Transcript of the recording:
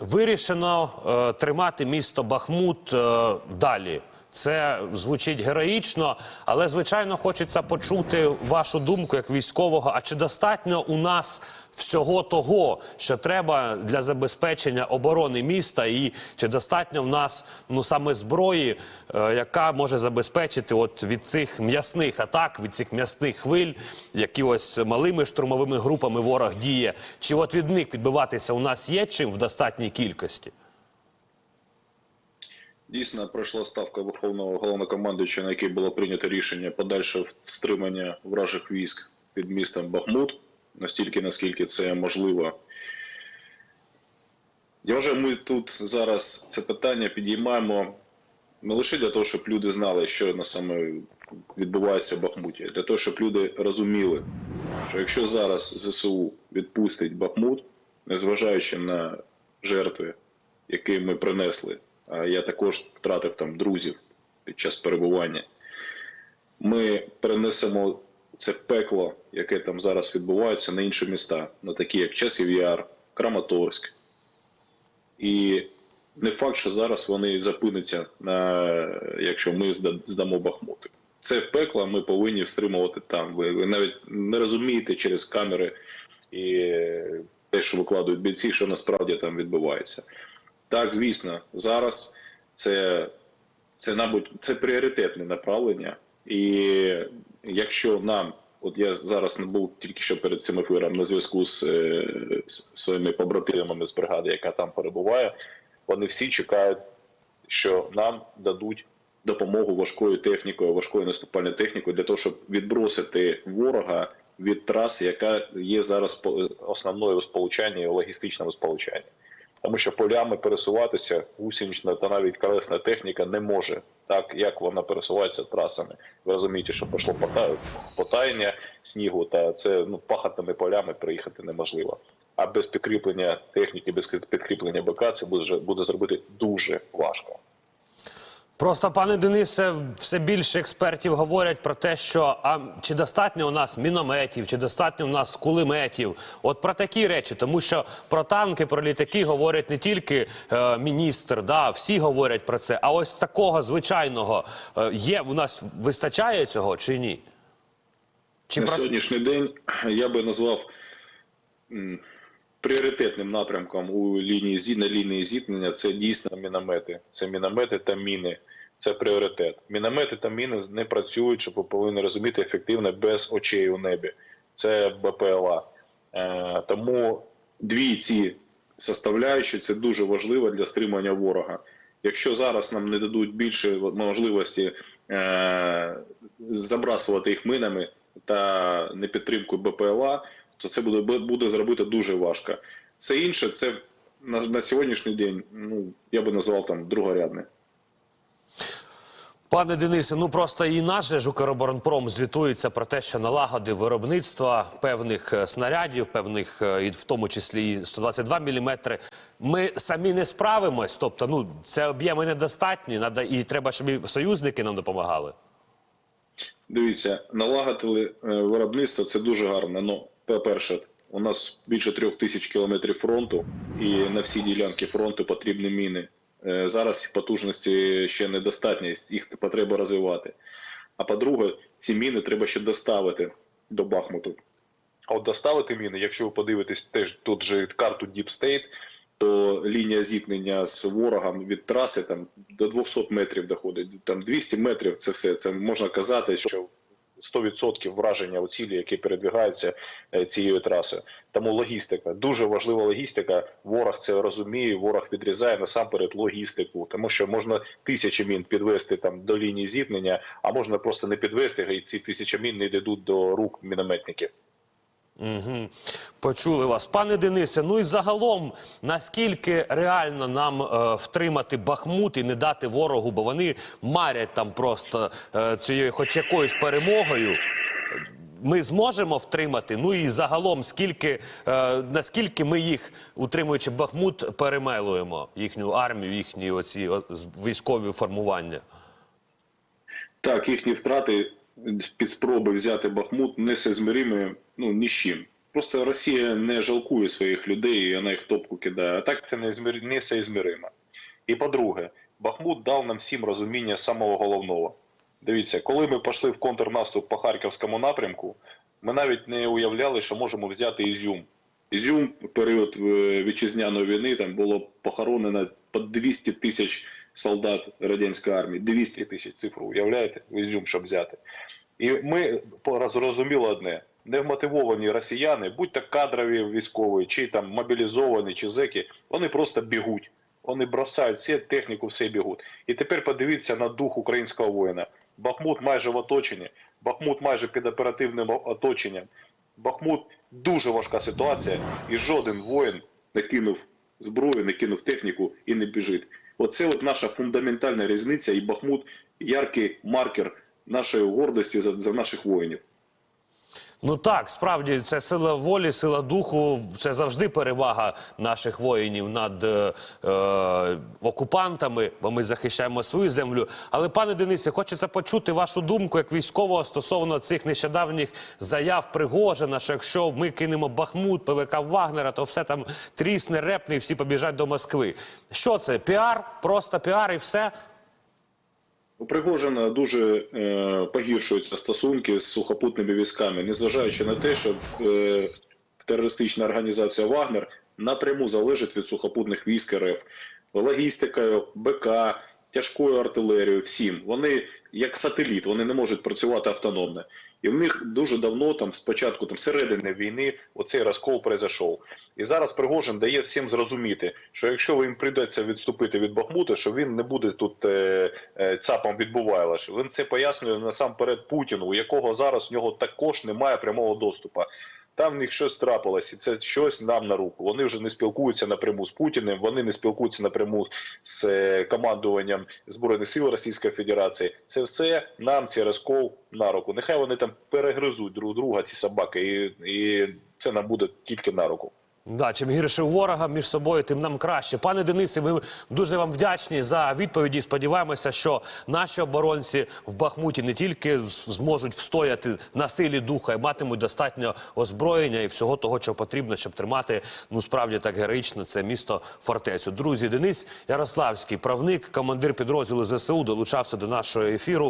Вирішено е, тримати місто Бахмут е, далі. Це звучить героїчно, але звичайно хочеться почути вашу думку як військового. А чи достатньо у нас всього того, що треба для забезпечення оборони міста, і чи достатньо в нас ну саме зброї, е, яка може забезпечити от від цих м'ясних атак, від цих м'ясних хвиль, які ось малими штурмовими групами ворог діє? Чи от від них відбиватися у нас є чим в достатній кількості? Дійсно, пройшла ставка Верховного головнокомандуюча, на якій було прийнято рішення подальше стримання вражих військ під містом Бахмут, настільки наскільки це можливо. Я вважаю, ми тут зараз це питання підіймаємо не лише для того, щоб люди знали, що на саме відбувається в Бахмуті, для того, щоб люди розуміли, що якщо зараз ЗСУ відпустить Бахмут, незважаючи на жертви, які ми принесли, я також втратив там друзів під час перебування, ми перенесемо це пекло, яке там зараз відбувається, на інші міста, на такі як Часів Яр, Краматорськ. І не факт, що зараз вони запинуться, на, якщо ми здамо Бахмути. Це пекло ми повинні стримувати там. Ви, ви навіть не розумієте через камери і те, що викладають бійці, що насправді там відбувається. Так, звісно, зараз це, це, мабуть, це пріоритетне направлення. І якщо нам, от я зараз не був тільки що перед цим ефіром на зв'язку з, е, з своїми побратимами з бригади, яка там перебуває, вони всі чекають, що нам дадуть допомогу важкою технікою, важкою наступальною технікою для того, щоб відбросити ворога від траси, яка є зараз основною у сполучанні, у логістичному сполучанні. Тому що полями пересуватися гусенична та навіть колесна техніка не може, так як вона пересувається трасами. Ви розумієте, що пішло пота- потаяння снігу, та це ну, пахатними полями приїхати неможливо. А без підкріплення техніки, без підкріплення БК це буде, буде зробити дуже важко. Просто, пане Денисе, все більше експертів говорять про те, що а чи достатньо у нас мінометів, чи достатньо у нас кулеметів. От про такі речі, тому що про танки, про літаки говорять не тільки е, міністр, да, всі говорять про це. А ось такого звичайного е, є у нас вистачає цього чи ні? Чи на про- сьогоднішній день я би назвав пріоритетним напрямком у лінії зі- на лінії зіткнення це дійсно міномети. Це міномети та міни. Це пріоритет. Міномети та міни не працюють, щоб ви повинні розуміти ефективно без очей у небі. Це БПЛА. Е, тому дві ці составляючі це дуже важливо для стримання ворога. Якщо зараз нам не дадуть більше можливості е, забрасувати їх минами та непідтримкою БПЛА, то це буде, буде зробити дуже важко. Все інше, це на, на сьогоднішній день, ну я би назвав там другорядне. Пане Денисе, ну просто і наш же ж Укроборонпром звітується про те, що налагодив виробництво певних е, снарядів, певних, е, і в тому числі і 122 мм. Ми самі не справимось, тобто, ну це об'єми недостатні, надо, і треба, щоб і союзники нам допомагали. Дивіться, налагодили е, виробництво це дуже гарно. Ну, по-перше, у нас більше трьох тисяч кілометрів фронту, і на всі ділянки фронту потрібні міни. Е, Зараз потужності ще недостатньо, їх треба розвивати. А по-друге, ці міни треба ще доставити до Бахмуту. А от доставити міни, якщо ви подивитесь теж тут же карту Deep State, то лінія зіткнення з ворогом від траси там до 200 метрів доходить. Там 200 метрів це все. Це можна казати, що 100% враження у цілі, які передвигаються е, цією трасою. Тому логістика дуже важлива логістика. Ворог це розуміє. Ворог відрізає насамперед логістику, тому що можна тисячі мін підвести там до лінії зіткнення, а можна просто не підвести, і ці тисячі мін не йдуть до рук мінометників. Угу. Почули вас, пане Денисе. Ну і загалом, наскільки реально нам е, втримати Бахмут і не дати ворогу, бо вони марять там просто е, цією, хоч якоюсь перемогою. Ми зможемо втримати. Ну і загалом, скільки е, наскільки ми їх, утримуючи Бахмут, перемелуємо їхню армію, їхні оці о, військові формування. Так, їхні втрати під спроби взяти Бахмут несезмірими ну, ні з чим. Просто Росія не жалкує своїх людей, і вона їх топку кидає. А так це несоізміримо. І по-друге, Бахмут дав нам всім розуміння самого головного. Дивіться, коли ми пішли в контрнаступ по Харківському напрямку, ми навіть не уявляли, що можемо взяти Ізюм. Ізюм в період е, вітчизняної війни там було похоронено по 200 тисяч солдат радянської армії. 200 200 тисяч цифру, уявляєте, в Ізюм, щоб взяти. І ми зрозуміли одне: невмотивовані росіяни, будь то кадрові військові, чи там мобілізовані, чи зеки, вони просто бігуть. Вони бросають всі техніку, все бігуть. І тепер подивіться на дух українського воїна. Бахмут майже в оточенні, Бахмут майже під оперативним оточенням. Бахмут дуже важка ситуація, і жоден воїн не кинув зброю, не кинув техніку і не біжить. Оце от наша фундаментальна різниця, і Бахмут яркий маркер нашої гордості за, за наших воїнів. Ну так, справді це сила волі, сила духу. Це завжди перевага наших воїнів над е, е, окупантами, бо ми захищаємо свою землю. Але, пане Денисе, хочеться почути вашу думку як військового стосовно цих нещодавніх заяв Пригожина, що якщо ми кинемо Бахмут, ПВК Вагнера, то все там трісне, репне і всі побіжать до Москви. Що це? Піар? Просто піар і все? У Пригожина дуже е, погіршуються стосунки з сухопутними військами, незважаючи на те, що е, терористична організація Вагнер напряму залежить від сухопутних військ РФ. Логістикою, БК, тяжкою артилерією, всім. Вони як сателіт, вони не можуть працювати автономно. І в них дуже давно, там спочатку там середини війни оцей розкол произошов. І зараз Пригожин дає всім зрозуміти, що якщо їм прийдеться відступити від Бахмута, що він не буде тут е, е, цапом відбувайлаш. Він це пояснює насамперед Путіну, у якого зараз в нього також немає прямого доступу. Там в них щось трапилось, і це щось нам на руку. Вони вже не спілкуються напряму з Путіним, вони не спілкуються напряму з е, командуванням Збройних сил Російської Федерації. Це все нам цей розкол на руку. Нехай вони там перегризуть друг друга, ці собаки, і, і це нам буде тільки на руку. Да, чим гірше ворога між собою, тим нам краще. Пане Денисе, ми дуже вам вдячні за відповіді. Сподіваємося, що наші оборонці в Бахмуті не тільки зможуть встояти на силі духа і матимуть достатньо озброєння і всього того, що потрібно, щоб тримати ну справді так героїчно це місто фортецю. Друзі, Денис Ярославський, правник, командир підрозділу ЗСУ, долучався до нашого ефіру.